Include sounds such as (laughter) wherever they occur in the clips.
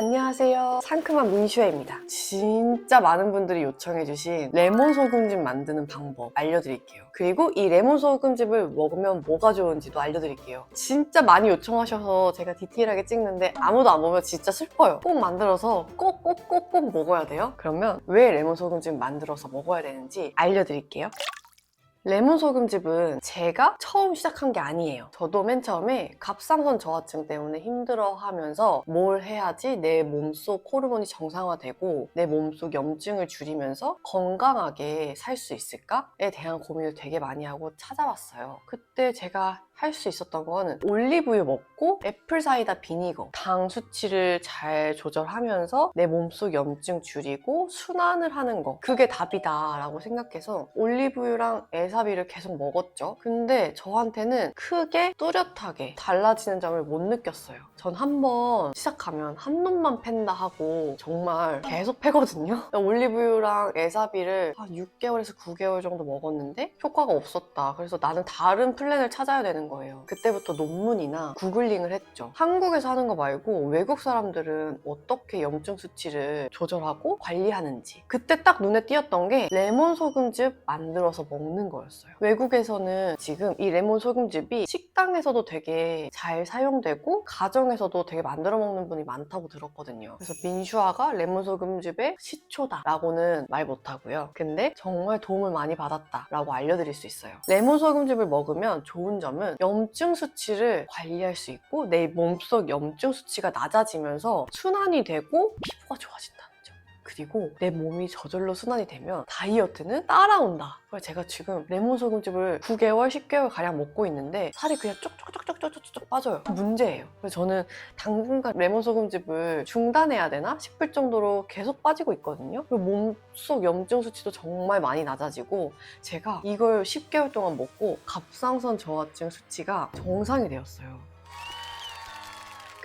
안녕하세요. 상큼한 문슈아입니다. 진짜 많은 분들이 요청해주신 레몬 소금즙 만드는 방법 알려드릴게요. 그리고 이 레몬 소금즙을 먹으면 뭐가 좋은지도 알려드릴게요. 진짜 많이 요청하셔서 제가 디테일하게 찍는데 아무도 안 보면 진짜 슬퍼요. 꼭 만들어서 꼭 꼭 꼭꼭 먹어야 돼요. 그러면 왜 레몬 소금즙 만들어서 먹어야 되는지 알려드릴게요. 레몬 소금즙은 제가 처음 시작한 게 아니에요. 저도 맨 처음에 갑상선 저하증 때문에 힘들어 하면서 뭘 해야지 내 몸속 호르몬이 정상화되고 내 몸속 염증을 줄이면서 건강하게 살 수 있을까에 대한 고민을 되게 많이 하고 찾아봤어요. 그때 제가 할수 있었던 거는 올리브유 먹고 애플 사이다 비니거 당 수치를 잘 조절하면서 내 몸속 염증 줄이고 순환을 하는 거 그게 답이다 라고 생각해서 올리브유랑 에사비를 계속 먹었죠. 근데 저한테는 크게 뚜렷하게 달라지는 점을 못 느꼈어요. 전 한 번 시작하면 한 놈만 팬다 하고 정말 계속 패거든요. (laughs) 올리브유랑 에사비를 한 6개월에서 9개월 정도 먹었는데 효과가 없었다. 그래서 나는 다른 플랜을 찾아야 되는 거예요. 그때부터 논문이나 구글링을 했죠. 한국에서 하는 거 말고 외국 사람들은 어떻게 염증 수치를 조절하고 관리하는지. 그때 딱 눈에 띄었던 게 레몬 소금즙 만들어서 먹는 거 였어요. 외국에서는 지금 이 레몬 소금즙이 식당에서도 되게 잘 사용되고 가정에서도 되게 만들어 먹는 분이 많다고 들었거든요. 그래서 민슈아가 레몬 소금즙의 시초다라고는 말 못하고요. 근데 정말 도움을 많이 받았다라고 알려드릴 수 있어요. 레몬 소금즙을 먹으면 좋은 점은 염증 수치를 관리할 수 있고 내 몸속 염증 수치가 낮아지면서 순환이 되고 피부가 좋아진다는 점. 그리고 내 몸이 저절로 순환이 되면 다이어트는 따라온다. 그래서 제가 지금 레몬 소금즙을 9개월, 10개월 가량 먹고 있는데 살이 그냥 쪽쪽쪽쪽쪽쪽쪽 빠져요. 문제예요. 그래서 저는 당분간 레몬 소금즙을 중단해야 되나 싶을 정도로 계속 빠지고 있거든요. 그리고 몸속 염증 수치도 정말 많이 낮아지고 제가 이걸 10개월 동안 먹고 갑상선 저하증 수치가 정상이 되었어요.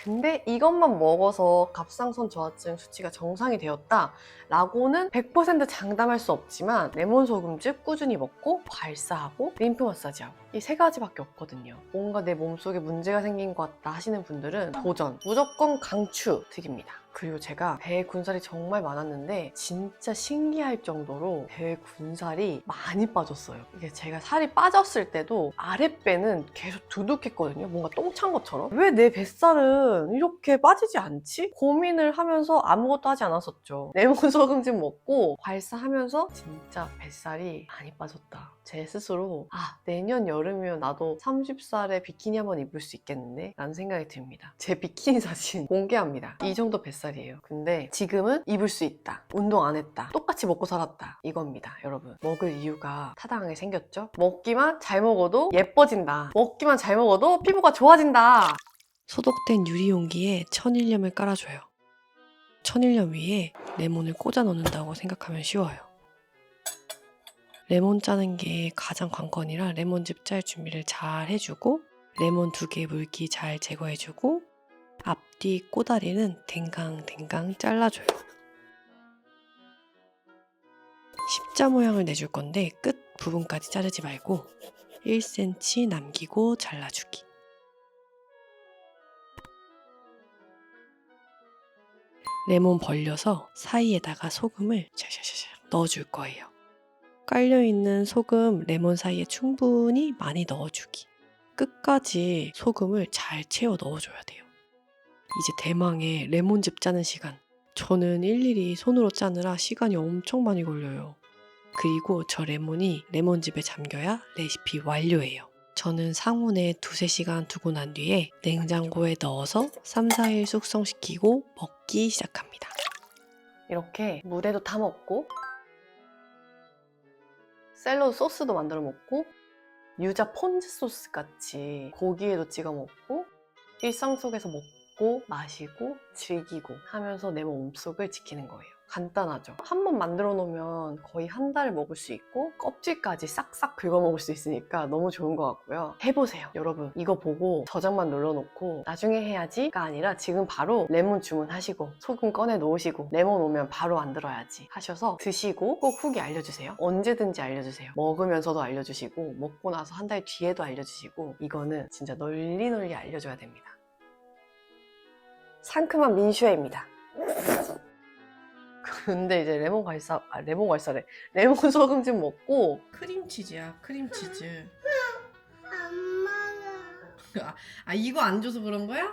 근데 이것만 먹어서 갑상선 저하증 수치가 정상이 되었다 라고는 100% 장담할 수 없지만 레몬 소금즙 꾸준히 먹고 발사하고 림프 마사지하고 이 세 가지밖에 없거든요. 뭔가 내 몸속에 문제가 생긴 것 같다 하시는 분들은 도전 무조건 강추 드립니다. 그리고 제가 배에 군살이 정말 많았는데 진짜 신기할 정도로 배에 군살이 많이 빠졌어요. 이게 제가 살이 빠졌을 때도 아랫배는 계속 두둑했거든요. 뭔가 똥찬 것처럼. 왜 내 뱃살은 이렇게 빠지지 않지? 고민을 하면서 아무것도 하지 않았었죠. 레몬 소금즙 먹고 발사하면서 진짜 뱃살이 많이 빠졌다. 제 스스로 아 내년 여름 이면 나도 30살에 비키니 한번 입을 수 있겠는데? 라는 생각이 듭니다. 제 비키니 사진 (laughs) 공개합니다. 이 정도 뱃살이에요. 근데 지금은 입을 수 있다. 운동 안 했다. 똑같이 먹고 살았다. 이겁니다, 여러분. 먹을 이유가 타당하게 생겼죠? 먹기만 잘 먹어도 예뻐진다. 먹기만 잘 먹어도 피부가 좋아진다. 소독된 유리 용기에 천일염을 깔아줘요. 천일염 위에 레몬을 꽂아 넣는다고 생각하면 쉬워요. 레몬 짜는 게 가장 관건이라 레몬즙 짤 준비를 잘 해주고 레몬 두 개 물기 잘 제거해주고 앞뒤 꼬다리는 댕강댕강 잘라줘요. 십자 모양을 내줄 건데 끝 부분까지 자르지 말고 1cm 남기고 잘라주기. 레몬 벌려서 사이에다가 소금을 샤샤샤샤 넣어줄 거예요. 깔려있는 소금 레몬 사이에 충분히 많이 넣어주기. 끝까지 소금을 잘 채워 넣어줘야 돼요. 이제 대망의 레몬즙 짜는 시간. 저는 일일이 손으로 짜느라 시간이 엄청 많이 걸려요. 그리고 저 레몬이 레몬즙에 잠겨야 레시피 완료예요. 저는 상온에 두세 시간 두고 난 뒤에 냉장고에 넣어서 3, 4일 숙성시키고 먹기 시작합니다. 이렇게 물에도 타 먹고 샐러드 소스도 만들어 먹고 유자 폰즈 소스 같이 고기에도 찍어 먹고 일상 속에서 먹고 마시고 즐기고 하면서 내 몸속을 지키는 거예요. 간단하죠. 한 번 만들어 놓으면 거의 한 달 먹을 수 있고 껍질까지 싹싹 긁어 먹을 수 있으니까 너무 좋은 것 같고요. 해보세요, 여러분. 이거 보고 저장만 눌러놓고 나중에 해야지가 아니라 지금 바로 레몬 주문하시고 소금 꺼내 놓으시고 레몬 오면 바로 만들어야지 하셔서 드시고 꼭 후기 알려주세요. 언제든지 알려주세요. 먹으면서도 알려주시고 먹고 나서 한 달 뒤에도 알려주시고 이거는 진짜 널리 널리 알려줘야 됩니다. 상큼한 민슈아입니다. 근데 이제 레몬 갈사 아 레몬 갈사래. 레몬 (laughs) 소금즙 먹고 크림치즈야 크림치즈. 엄마가. 아 이거 안 줘서 그런 거야?